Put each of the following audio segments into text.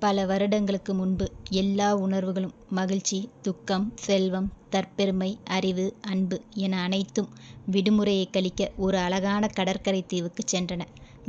பல வருடங்களுக்கு முன்பு எல்லா உணர்வுகளும் மகிழ்ச்சி துக்கம் செல்வம் தற்பெருமை அறிவு அன்பு என அனைத்தும் விடுமுறையை கழிக்க ஒரு அழகான கடற்கரை தீவுக்கு சென்றன.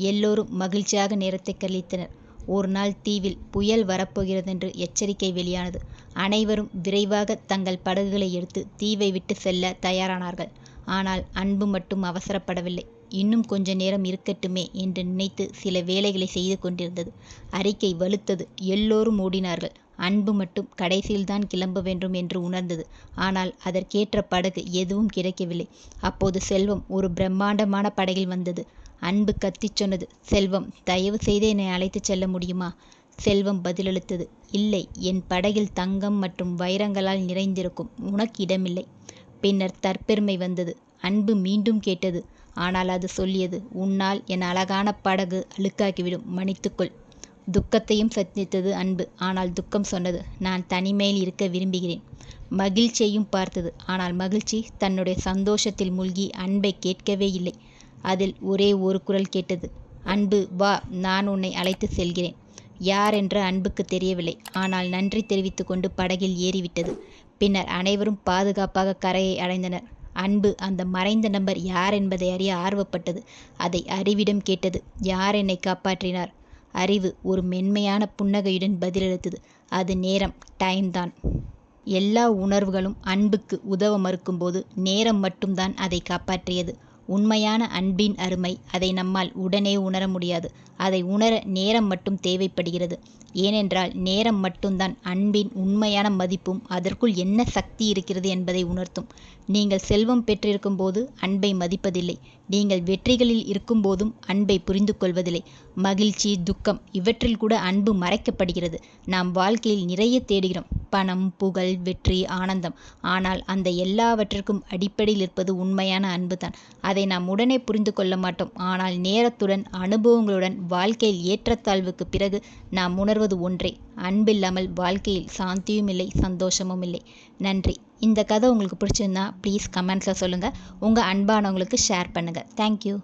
எல்லோரும் மகிழ்ச்சியாக நேரத்தை கழித்தனர். ஒரு நாள் தீவில் புயல் வரப்போகிறதென்று எச்சரிக்கை வெளியானது. அனைவரும் விரைவாக தங்கள் படகுகளை எடுத்து தீவை விட்டு செல்ல தயாரானார்கள். ஆனால் அன்பு மட்டும் அவசரப்படவில்லை. இன்னும் கொஞ்ச நேரம் இருக்கட்டுமே என்று நினைத்து சில வேலைகளை செய்து கொண்டிருந்தது. அறிக்கை வலுத்தது. எல்லோரும் ஓடினார்கள். அன்பு மட்டும் கடைசியில்தான் கிளம்ப வேண்டும் என்று உணர்ந்தது. ஆனால் அதற்கேற்ற படகு எதுவும் கிடைக்கவில்லை. அப்போது செல்வம் ஒரு பிரம்மாண்டமான படகில் வந்தது. அன்பு கத்திச் சொன்னது செல்வம் தயவு செய்து என்னை அழைத்துச் செல்ல முடியுமா? செல்வம் பதிலளித்தது இல்லை என் படகில் தங்கம் மற்றும் வைரங்களால் நிறைந்திருக்கும். உனக்கு இடமில்லை. பின்னர் தற்பெருமை வந்தது. அன்பு மீண்டும் கேட்டது ஆனால் அது சொல்லியது உன்னால் என் அழகான படகு அழுக்காக்கிவிடும் மன்னித்துக்கொள். துக்கத்தையும் சந்தித்தது அன்பு. ஆனால் துக்கம் சொன்னது நான் தனிமையில் இருக்க விரும்புகிறேன். மகிழ்ச்சியையும் பார்த்தது. ஆனால் மகிழ்ச்சி தன்னுடைய சந்தோஷத்தில் மூழ்கி அன்பை கேட்கவே இல்லை. அதில் ஒரே ஒரு குரல் கேட்டது அன்பு வா நான் உன்னை அழைத்து செல்கிறேன். யார் என்று அன்புக்கு தெரியவில்லை. ஆனால் நன்றி தெரிவித்துக்கொண்டு படகில் ஏறிவிட்டது. பின்னர் அனைவரும் பாதுகாப்பாக கரையை அடைந்தனர். அன்பு அந்த மறைந்த நபர் யார் என்பதை அறிய ஆர்வப்பட்டது. அதை அறிவிடம் கேட்டது யார் என்னை காப்பாற்றினார்? அறிவு ஒரு மென்மையான புன்னகையுடன் பதிலளித்தது அது நேரம் டைம் தான். எல்லா உணர்வுகளும் அன்புக்கு உதவ மறுக்கும்போது நேரம் மட்டும்தான் அதை காப்பாற்றியது. உண்மையான அன்பின் அருமை அதை நம்மால் உடனே உணர முடியாது. அதை உணர நேரம் மட்டும் தேவைப்படுகிறது. ஏனென்றால் நேரம் மட்டும்தான் அன்பின் உண்மையான மதிப்பும் அதற்குள் என்ன சக்தி இருக்கிறது என்பதை உணர்த்தும். நீங்கள் செல்வம் பெற்றிருக்கும் போது அன்பை மதிப்பதில்லை. நீங்கள் வெற்றிகளில் இருக்கும்போதும் அன்பை புரிந்து கொள்வதில்லை. மகிழ்ச்சி துக்கம் இவற்றில் கூட அன்பு மறைக்கப்படுகிறது. நாம் வாழ்க்கையில் நிறைய தேடுகிறோம். பணம் புகழ் வெற்றி ஆனந்தம். ஆனால் அந்த எல்லாவற்றிற்கும் அடிப்படையில் இருப்பது உண்மையான அன்பு தான் அதை நாம் உடனே புரிந்து கொள்ள மாட்டோம். ஆனால் நேரத்துடன் அனுபவங்களுடன் வாழ்க்கையில் ஏற்றத்தாழ்வுக்கு பிறகு நாம் உணர்வது ஒன்றே. அன்பில்லாமல் வாழ்க்கையில் சாந்தியும் இல்லை சந்தோஷமும் இல்லை நன்றி. இந்த கதை உங்களுக்கு பிடிச்சிருந்தா ப்ளீஸ் கமெண்ட்ஸில் சொல்லுங்கள் உங்கள் அன்பானவங்களுக்கு ஷேர் பண்ணுங்கள் தேங்க்யூ